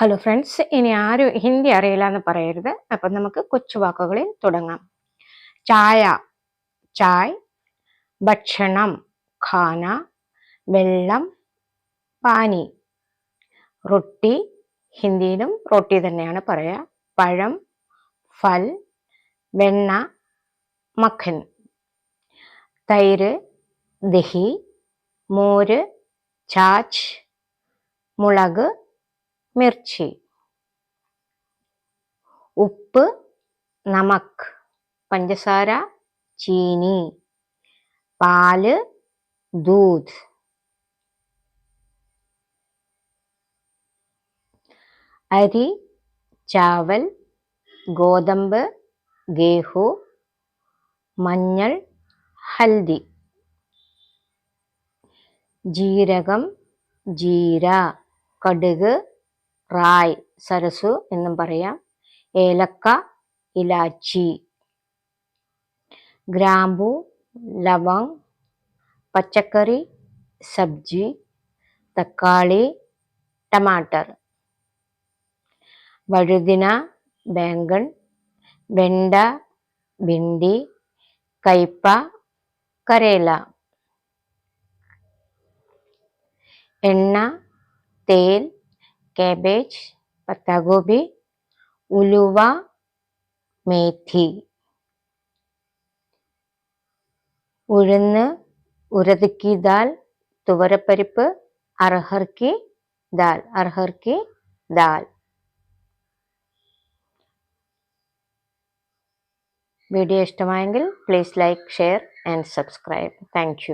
Hello friends ഇനി ആരും ഹിന്ദി അറിയില്ല എന്ന് പറയരുത്. അപ്പം നമുക്ക് കൊച്ചു വാക്കുകളിൽ തുടങ്ങാം. ചായ. ചായ്. ഭക്ഷണം. ഖാന. വെള്ളം. പാനി. റൊട്ടി. ഹിന്ദിയിലും റൊട്ടി തന്നെയാണ് പറയുക പഴം. ഫൽ. വെണ്ണ. മഖൻ. തൈര്. ദഹി. മോര്. ചാച്ച്. മുളക്. മിർച്ചി. ഉപ്പ് നമക് പഞ്ചസാര ചീനി. പാൽ ദൂത്. അരി ചാവൽ ഗോതമ്പ് ഗേഹു മഞ്ഞൾ ഹൽദി. ജീരകം ജീര കടുക് റായ് സരസു എന്നും പറയാം. ഏലക്ക ഇലാച്ചി. ഗ്രാമ്പു ലവങ് പച്ചക്കറി സബ്ജി തക്കാളി ടമാട്ടർ. വഴുതിന ബാങ്കൺ വെണ്ട ഭിണ്ടി കയ്പ കരേല. എണ്ണ തേൽ കാബേജ് പത്താഗോബി ഉലുവ മേഥി ഉഴുന്ന് ഉരതുക്കി ദാൽ തുവരപ്പരിപ്പ് അർഹർക്കി ദാൽ അർഹർക്കി ദാൽ. വീഡിയോ ഇഷ്ടമായെങ്കിൽ please like share and subscribe thank